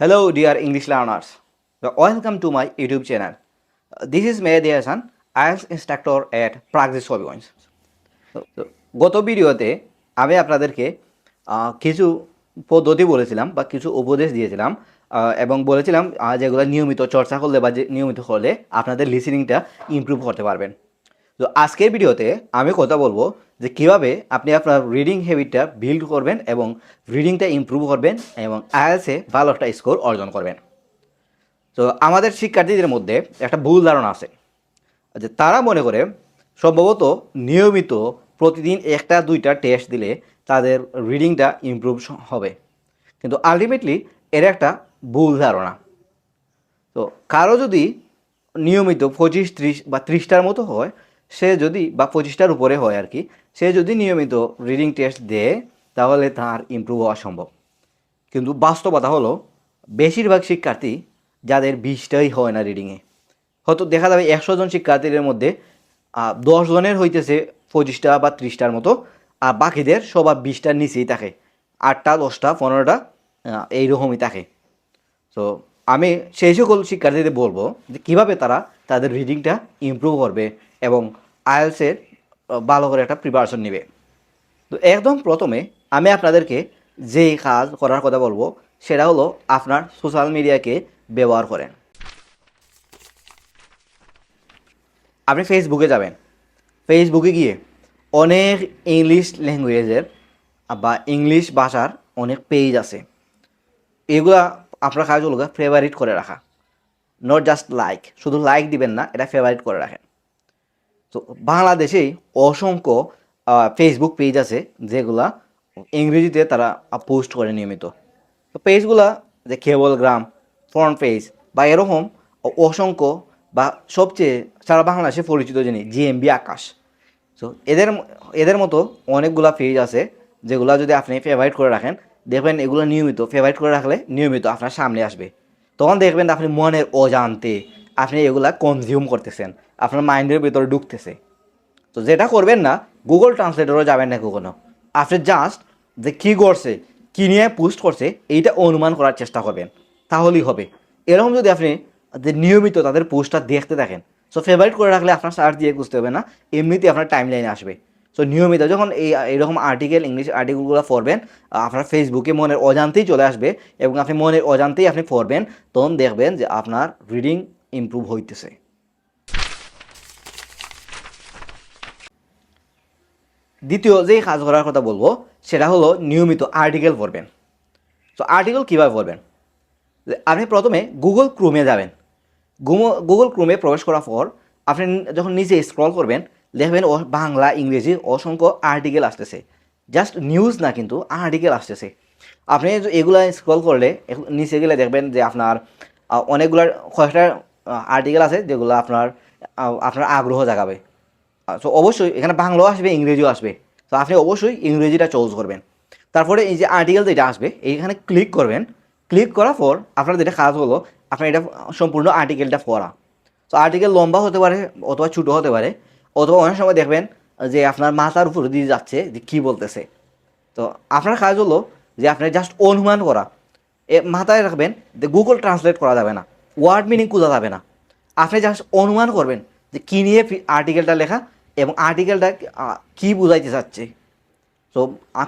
Hello, dear English learners. Welcome to my YouTube channel. This is Mehdi Hassan, IELTS instructor at Praxis Hobbycoins. তো গত ভিডিওতে আমি আপনাদেরকে কিছু পদ্ধতি বলেছিলাম বা কিছু উপদেশ দিয়েছিলাম এবং বলেছিলাম যেগুলো নিয়মিত চর্চা করলে বা নিয়মিত করলে আপনাদের লিসেনিংটা ইমপ্রুভ করতে পারবেন তো আজকের ভিডিওতে আমি কথা বলব যে কীভাবে আপনি আপনার রিডিং হ্যাবিটটা বিল্ড করবেন এবং রিডিংটা ইমপ্রুভ করবেন এবং আইএলসে ভালো একটা স্কোর অর্জন করবেন। তো আমাদের শিক্ষার্থীদের মধ্যে একটা ভুল ধারণা আছে। যে তারা মনে করে সম্ভবত নিয়মিত প্রতিদিন একটা, দুইটা টেস্ট দিলে তাদের রিডিংটা ইমপ্রুভ হবে। কিন্তু আলটিমেটলি এর একটা ভুল ধারণা। তো কারও যদি নিয়মিত পঁচিশ, ত্রিশ বা ত্রিশটার মতো হয় সে যদি, বা পঁচিশটার উপরে হয় আর কি সে যদি নিয়মিত রিডিং টেস্ট দেয়, তাহলে তার ইমপ্রুভ হওয়া সম্ভব। কিন্তু বাস্তবতা হলো, বেশিরভাগ শিক্ষার্থী যাদের বিশটাই হয় না রিডিংয়ে হয়তো দেখা যাবে একশো জন শিক্ষার্থীদের মধ্যে দশ জনের হইতেছে পঁচিশটা বা ত্রিশটার মতো, আর বাকিদের সবার বিশটার নিচেই থাকে, আটটা, দশটা, পনেরোটা এইরকমই থাকে। তো আমি সেই সকল শিক্ষার্থীদের বলব যে কীভাবে তারা তাদের রিডিংটা ইমপ্রুভ করবে এবং আইএলসের ভালো করে একটা প্রিপারেশন নেবে। তো একদম প্রথমে আমি আপনাদেরকে যেই কাজ করার কথা বলব, সেটা হলো আপনার সোশ্যাল মিডিয়াকে ব্যবহার করেন। আপনি ফেসবুকে যাবেন। ফেসবুকে গিয়ে অনেক ইংলিশ ল্যাঙ্গুয়েজের বা ইংলিশ ভাষার অনেক পেজ আছে। এগুলা আপনার কাজ হলো ফেভারিট করে রাখা। নট জাস্ট লাইক শুধু লাইক দিবেন না, এটা ফেভারিট করে রাখেন। তো বাংলাদেশেই অসংখ্য ফেসবুক পেজ আছে যেগুলা ইংরেজিতে তারা পোস্ট করে নিয়মিত। তো পেজগুলা যে কেবল গ্রাম ফ্রন্ট পেজ বা এরকম অসংখ্য বা সবচেয়ে সারা বাংলাদেশে পরিচিত যিনি জিএমবি আকাশ। সো এদের এদের মতো অনেকগুলা পেজ আছে যেগুলো যদি আপনি ফেভারিট করে রাখেন, দেখবেন এগুলো নিয়মিত ফেভারিট করে রাখলে নিয়মিত আপনার সামনে আসবে। তখন দেখবেন আপনি মনের অজান্তে আপনি এগুলা কনজিউম করতেছেন। আপনার মাইন্ডের ভিতরে ঢুকতেছে। তো যেটা করবেন না গুগল ট্রান্সলেটরও যাবেন না কখনো। আপনি জাস্ট যে কী করছে, কী নিয়ে পোস্ট করছে, এইটা অনুমান করার চেষ্টা করবেন। তাহলেই হবে। এরকম যদি আপনি যে নিয়মিত তাদের পোস্টটা দেখতে থাকেন সো ফেভারিট করে রাখলে আপনার সার্চ দিয়ে বুঝতে হবে না, এমনিতে আপনার টাইম লাইনে আসবে। সো নিয়মিত যখন এই, এরকম আর্টিকেল ইংলিশ আর্টিকেলগুলো পড়বেন আপনার ফেসবুকে মনের অজান্তেই চলে আসবে এবং আপনি মনের অজান্তেই আপনি পড়বেন, তখন দেখবেন যে আপনার রিডিং ইমপ্রুভ হইতেছে। দ্বিতীয় যেই কাজ করার কথা বলব সেটা হলো নিয়মিত আর্টিকেল পড়বেন। তো আর্টিকেল কীভাবে পড়বেন? আপনি প্রথমে গুগল ক্রোমে যাবেন। গুগল ক্রোমে প্রবেশ করার পর আপনি যখন নিচে স্ক্রল করবেন দেখবেন ও বাংলা ইংরেজি অসংখ্য আর্টিকেল আসতেছে। জাস্ট নিউজ না কিন্তু আর্টিকেল আসতেছে। আপনি এগুলা স্ক্রল করলে নিচে গেলে দেখবেন যে আপনার আহ, অনেকগুলা কয়েকটা আর্টিকেল আছে যেগুলো আপনার আপনার আগ্রহ জাগাবে। সো অবশ্যই এখানে বাংলাও আসবে, ইংরেজিও আসবে। তো আপনি অবশ্যই ইংরেজিটা চুজ করবেন। তারপরে এই যে আর্টিকেল যেটা আসবে, এইখানে ক্লিক করবেন। ক্লিক করার পর আপনার যেটা কাজ হলো আপনার এটা সম্পূর্ণ আর্টিকেলটা পড়া। তো আর্টিকেল লম্বা হতে পারে অথবা ছোটো হতে পারে, অথবা অনেক সময় দেখবেন যে আপনার মাথার উপর দিয়ে যাচ্ছে যে কী বলতেছে। তো আপনার কাজ হলো যে আপনার জাস্ট অনুমান করা। এ মাথায় রাখবেন যে গুগল ট্রান্সলেট করা যাবে না ওয়ার্ড মিনিং খোঁজা যাবে না। আপনি জাস্ট অনুমান করবেন যে কী নিয়ে আর্টিকেলটা লেখা এবং আর্টিকেলটা কী বোঝাইতে চাচ্ছে? তো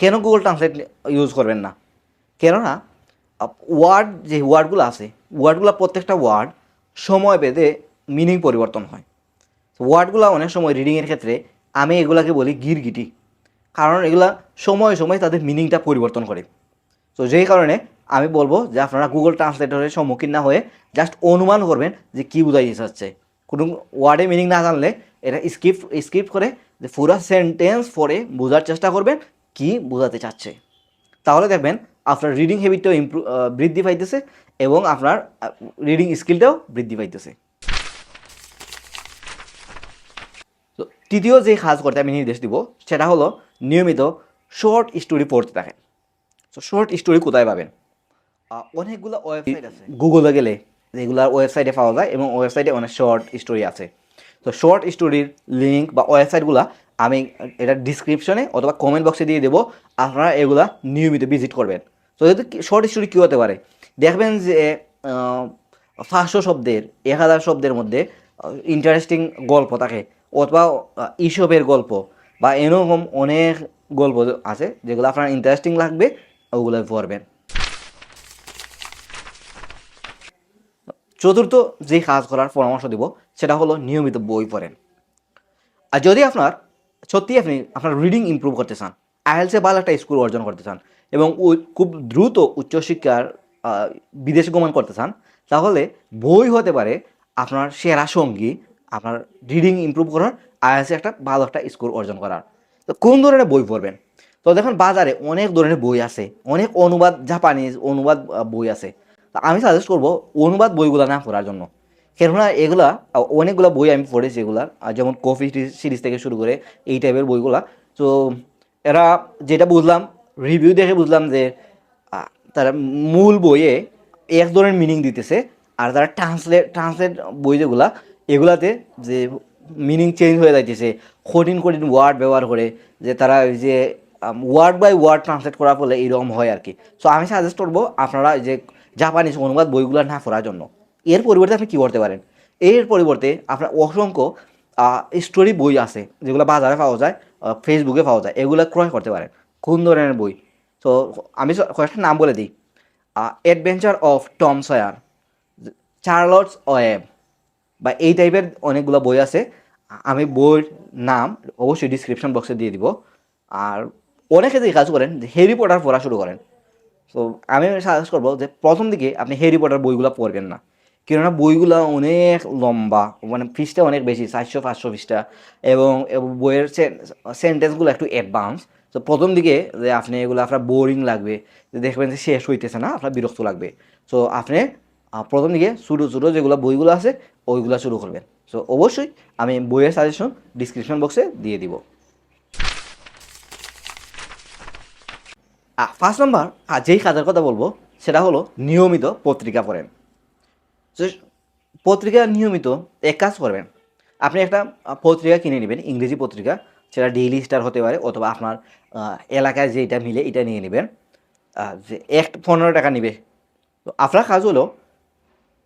কেন গুগল ট্রান্সলেট ইউজ করবেন না? কেননা ওয়ার্ড যে ওয়ার্ডগুলো আছে ওয়ার্ডগুলো প্রত্যেকটা ওয়ার্ড সময় বেঁধে মিনিং পরিবর্তন হয়। ওয়ার্ডগুলো অনেক সময় রিডিংয়ের ক্ষেত্রে আমি এগুলাকে বলি গিরগিটি। কারণ এগুলা সময় সময় তাদের মিনিংটা পরিবর্তন করে। তো যেই কারণে আমি বলব যে আপনারা গুগল ট্রান্সলেটরের সম্মুখীন না হয়ে জাস্ট অনুমান করবেন যে কী বোঝাইতে চাচ্ছে। কোনো ওয়ার্ডে মিনিং না জানলে এটা স্কিপ স্কিপ করে যে পুরো সেন্টেন্স পড়ে বোঝার চেষ্টা করবেন কি বোঝাতে চাচ্ছে। তাহলে দেখবেন আপনার রিডিং হ্যাবিটটাও ইমপ্রুভ বৃদ্ধি পাইতেছে এবং আপনার রিডিং স্কিলটাও বৃদ্ধি পাইতেছে। তো তৃতীয় যে কাজ করতে আমি নির্দেশ দিব সেটা হলো নিয়মিত শর্ট স্টোরি পড়তে থাকেন। তো শর্ট স্টোরি কোথায় পাবেন? অনেকগুলো ওয়েবসাইট আছে। গুগলে গেলে। যেগুলো ওয়েবসাইটে পাওয়া যায় এবং ওয়েবসাইটে অনেক শর্ট স্টোরি আছে। তো শর্ট স্টোরির লিঙ্ক বা ওয়েবসাইটগুলো আমি এটা ডিসক্রিপশনে অথবা কমেন্ট বক্সে দিয়ে দেবো। আপনারা এগুলা নিয়মিত ভিজিট করবেন। তো যদি শর্ট স্টোরি কী হতে পারে? দেখবেন যে পাঁচশো শব্দের, এক হাজার শব্দের মধ্যে ইন্টারেস্টিং গল্প থাকে। অথবা ইসবের গল্প বা এরকম অনেক গল্প আছে যেগুলো আপনার ইন্টারেস্টিং লাগবে, ওগুলো পড়বেন। চতুর্থ যে কাজ করার পরামর্শ দিব সেটা হলো নিয়মিত বই পড়েন। আর যদি আপনার সত্যি আপনি আপনার রিডিং ইমপ্রুভ করতে চান, আইএলসে ভালো একটা স্কোর অর্জন করতে চান এবং খুব দ্রুত উচ্চশিক্ষার বিদেশ গমন করতে চান, তাহলে বই হতে পারে আপনার সেরা সঙ্গী, আপনার রিডিং ইমপ্রুভ করার, আইএলসে একটা ভালো একটা স্কোর অর্জন করার। তো কোন ধরনের বই পড়বেন? তো দেখুন, বাজারে অনেক ধরনের বই আছে, অনেক অনুবাদ জাপানিজ অনুবাদ বই আছে। তা আমি সাজেস্ট করব অনুবাদ বইগুলো না পড়ার জন্য। কেননা এগুলা অনেকগুলো বই আমি পড়েছি আর যেমন কফি সিরিজ থেকে শুরু করে এই টাইপের বইগুলা। তো এরা যেটা বুঝলাম রিভিউ দেখে বুঝলাম যে তারা মূল বইয়ে এক ধরনের মিনিং দিতেছে, আর তারা ট্রান্সলেট ট্রান্সলেট বই যেগুলা, এগুলাতে যে মিনিং চেঞ্জ হয়ে যাইতেছে, কঠিন কঠিন ওয়ার্ড ব্যবহার করে, যে তারা ওই যে ওয়ার্ড বাই ওয়ার্ড ট্রান্সলেট করার ফলে এইরকম হয় আর কি সো আমি সাজেস্ট করব আপনারা যে জাপানিজ অনুবাদ বইগুলো না পড়ার জন্য। এর পরিবর্তে আপনি কী করতে পারেন। এর পরিবর্তে আপনার অসংখ্য স্টোরি বই আছে, যেগুলো বাজারে পাওয়া যায় ফেসবুকে পাওয়া যায়, এগুলো ক্রয় করতে পারেন। কোন ধরনের বই? তো, আমি কয়েকটা নাম বলে দিই। Adventure of Tom Sawyer Charlotte's Web বা এই টাইপের অনেকগুলো বই আছে। আমি বইয়ের নাম অবশ্যই ডিসক্রিপশন বক্সে দিয়ে দিব। আর অনেকে যে কাজ করেন হ্যারি পটার পড়া শুরু করেন। তো, আমি সাজেস্ট করব যে প্রথম দিকে আপনি হ্যারি পটার বইগুলো পড়বেন না। কেননা বইগুলো অনেক লম্বা মানে পৃষ্ঠা অনেক বেশি, চারশো, পাঁচশো পৃষ্ঠা এবং বইয়ের সেন্টেন্সগুলো একটু অ্যাডভান্স তো প্রথম দিকে যে আপনি এগুলো, আপনার বোরিং লাগবে, যে দেখবেন যে শেষ হইতেছে না, আপনার বিরক্ত লাগবে। সো আপনি প্রথম দিকে ছোটো ছোটো যেগুলো বইগুলো আছে, ওইগুলো শুরু করবেন। সো অবশ্যই আমি বইয়ের সাজেশন ডিসক্রিপশন বক্সে দিয়ে দিব। ফার্স্ট নাম্বার যেই কাজের কথা বলব, সেটা হলো নিয়মিত পত্রিকা পড়েন। তো পত্রিকা নিয়মিত এক কাজ করবেন। আপনি একটা পত্রিকা কিনে নেবেন ইংরেজি পত্রিকা সেটা ডেইলি স্টার হতে পারে অথবা আপনার এলাকায় যেটা মিলে এটা নিয়ে নেবেন। যে এক পনেরো টাকা নেবে। তো আপনার কাজ হলো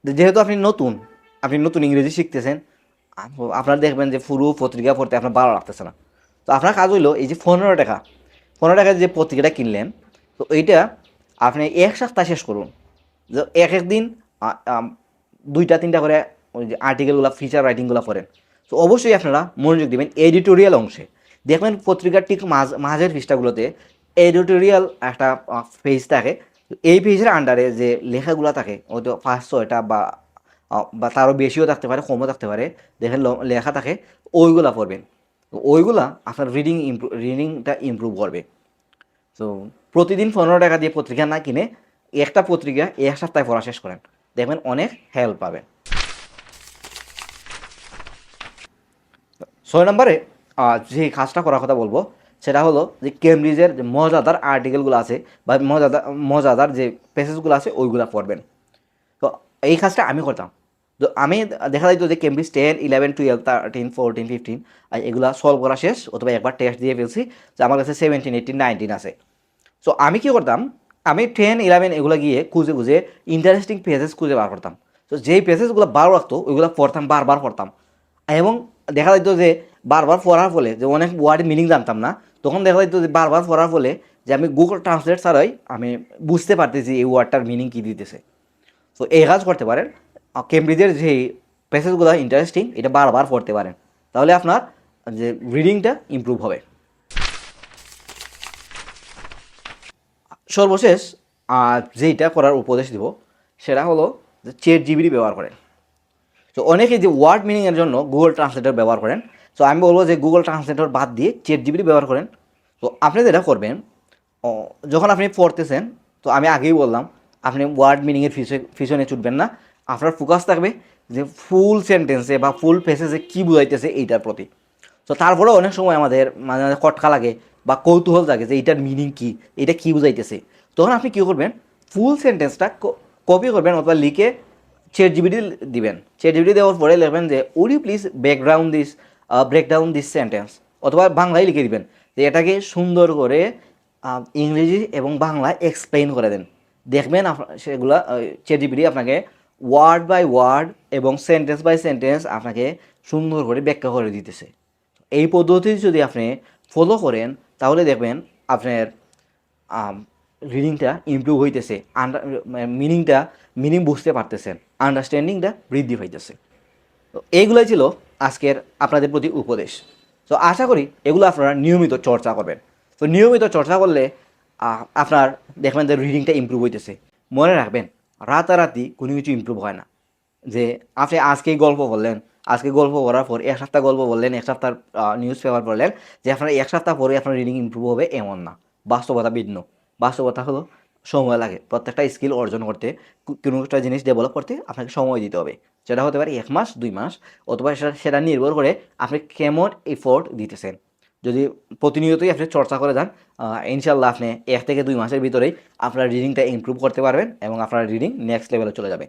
যেহেতু আপনি নতুন আপনি নতুন ইংরেজি শিখতেছেন আপনার দেখবেন যে পুরো পত্রিকা পড়তে আপনার ভালো লাগতেছে না। তো আপনার কাজ হলো এই যে পনেরো টাকা পনেরো টাকার যে পত্রিকাটা কিনলেন তো এইটা আপনি এক সপ্তাহ শেষ করুন। যে এক এক দিন আ- আম, দুইটা, তিনটা করে ওই যে আর্টিকেলগুলো ফিচার রাইটিংগুলো পড়েন। তো অবশ্যই আপনারা মনোযোগ দেবেন এডিটোরিয়াল অংশে। দেখবেন পত্রিকার ঠিক মাঝ মাঝের পৃষ্ঠাগুলোতে এডিটোরিয়াল একটা পেজ থাকে। এই পেজের আন্ডারে যে লেখাগুলো থাকে, হয়তো পাঁচ, ছয়টা বা বা তারও বেশিও থাকতে পারে, কমও থাকতে পারে, দেখেন লেখা থাকে, ওইগুলা পড়বেন। ওইগুলা আপনার রিডিং ইমপ্রুভ রিডিংটা ইমপ্রুভ করবে। তো প্রতিদিন পনেরো টাকা দিয়ে পত্রিকা না কিনে একটা পত্রিকা এক সপ্তাহে পড়া শেষ করেন। দেখবেন অনেক হেল্প পাবেন ছয় নম্বরে যে কাজটা করার কথা বলব, সেটা হলো যে কেমব্রিজের যে মজাদার আর্টিকেলগুলো আছে বা মজাদার মজাদার যে পেসেজগুলো আছে, ওইগুলো পড়বেন। তো এই কাজটা আমি করতাম। তো আমি দেখা যাইতো যে Cambridge ten eleven twelve thirteen fourteen fifteen এগুলা সলভ করা শেষ, অথবা একবার টেস্ট দিয়ে ফেলছি, যে আমার কাছে সেভেন্টিন এইটিন নাইনটিন আছে। সো আমি কি করতাম আমি টেন ইলেভেন এগুলো গিয়ে খুঁজে খুঁজে ইন্টারেস্টিং পেজেস খুঁজে বার করতাম। তো যেই পেজেসগুলো বার রাখতো, ওইগুলো পড়তাম, বারবার পড়তাম। এবং দেখা যেত যে, বারবার পড়ার ফলে, যে অনেক ওয়ার্ডের মিনিং জানতাম না, তখন দেখা যেত যে, বারবার পড়ার ফলে যে আমি গুগল ট্রান্সলেট ছাড়াই আমি বুঝতে পারতেছি এই ওয়ার্ডটার মিনিং কী দিতেছে। তো এই কাজ করতে পারেন। কেমব্রিজের যে প্যাসেজগুলো ইন্টারেস্টিং এটা বারবার পড়তে পারেন। তাহলে আপনার যে রিডিংটা ইমপ্রুভ হবে। সর্বশেষ যেইটা করার উপদেশ দিব, সেটা হলো যে চেট জিবিটি ব্যবহার করেন। তো অনেকে যে ওয়ার্ড মিনিংয়ের জন্য গুগল ট্রান্সলেটর ব্যবহার করেন। তো আমি বলব যে গুগল ট্রান্সলেটর বাদ দিয়ে চেট জিবিটি ব্যবহার করেন। তো আপনি যেটা করবেন যখন আপনি পড়তেছেন, তো আমি আগেই বললাম, আপনি ওয়ার্ড মিনিংয়ের পিছনে ছুটবেন না। আপনার ফোকাস থাকবে যে ফুল সেন্টেন্সে বা ফুল পেসেজে কী বুঝাইতেছে এইটার প্রতি। তো তারপরে অনেক সময় আমাদের মাঝে মাঝে কটকা লাগে বা কৌতূহল জাগে যে এইটার মিনিং কী, এটা কী বুঝাইতেছে। তখন আপনি কী করবেন? ফুল সেন্টেন্সটা কপি করবেন অথবা লিখে চেট জিবিটি দিবেন। চেট জিবিটি দেওয়ার পরে লিখবেন যে would please background this breakdown this sentence অথবা বাংলায় লিখে দিবেন যে, এটাকে সুন্দর করে ইংরেজি এবং বাংলা এক্সপ্লেইন করে দেন। দেখবেন সেগুলা চেটিপিটি আপনাকে ওয়ার্ড বাই ওয়ার্ড এবং সেন্টেন্স বাই সেন্টেন্স আপনাকে সুন্দর করে ব্যাখ্যা করে দিতেছে। এই পদ্ধতি যদি আপনি ফলো করেন তাহলে দেখবেন আপনার রিডিংটা ইমপ্রুভ হইতেছে। আন্ডার মিনিংটা মিনিং বুঝতে পারতেছেন। আন্ডারস্ট্যান্ডিংটা বৃদ্ধি হইতেছে তো এইগুলোই ছিল আজকের আপনাদের প্রতি উপদেশ। তো আশা করি এগুলো আপনারা নিয়মিত চর্চা করবেন। তো নিয়মিত চর্চা করলে আপনার দেখবেন যে রিডিংটা ইমপ্রুভ হইতেছে। মনে রাখবেন, রাতারাতি কোনো কিছু ইমপ্রুভ হয় না। যে আপনি আজকেই গল্প বললেন আজকে গল্প করার পর, এক সপ্তাহ গল্প বললেন, এক সপ্তাহ নিউজ পেপার পড়লেন যে আপনার এক সপ্তাহ পরে আপনার রিডিং ইমপ্রুভ হবে এমন না। বাস্তবতা ভিন্ন। বাস্তবতা হলো সময় লাগে। প্রত্যেকটা স্কিল অর্জন করতে কোনো একটা জিনিস ডেভেলপ করতে আপনাকে সময় দিতে হবে। সেটা হতে পারে এক মাস, দুই মাস, অথবা সেটা নির্ভর করে আপনি কেমন এফোর্ট দিতেছেন। যদি প্রতিনিয়তই আপনি চর্চা করে যান ইনশাল্লাহ আপনি এক থেকে দুই মাসের ভিতরেই আপনার রিডিংটা ইমপ্রুভ করতে পারবেন এবং আপনার রিডিং নেক্সট লেভেলে চলে যাবে।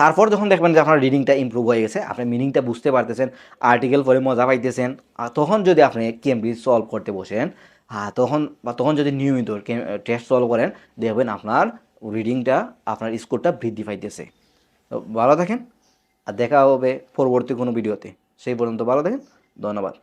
তারপর যখন দেখবেন যে আপনার রিডিংটা ইমপ্রুভ হয়ে গেছে, আপনি মিনিংটা বুঝতে পারতেছেন আর্টিকেল পড়ে মজা পাইতেছেন আর তখন যদি আপনি কেমব্রিজ সলভ করতে বসেন তখন বা তখন যদি নিয়মিত টেস্ট সলভ করেন, দেখবেন আপনার রিডিংটা আপনার স্কোরটা বৃদ্ধি পাইতেছে। ভালো থাকেন, আর দেখা হবে পরবর্তী কোনো ভিডিওতে সেই পর্যন্ত ভালো থাকেন, ধন্যবাদ।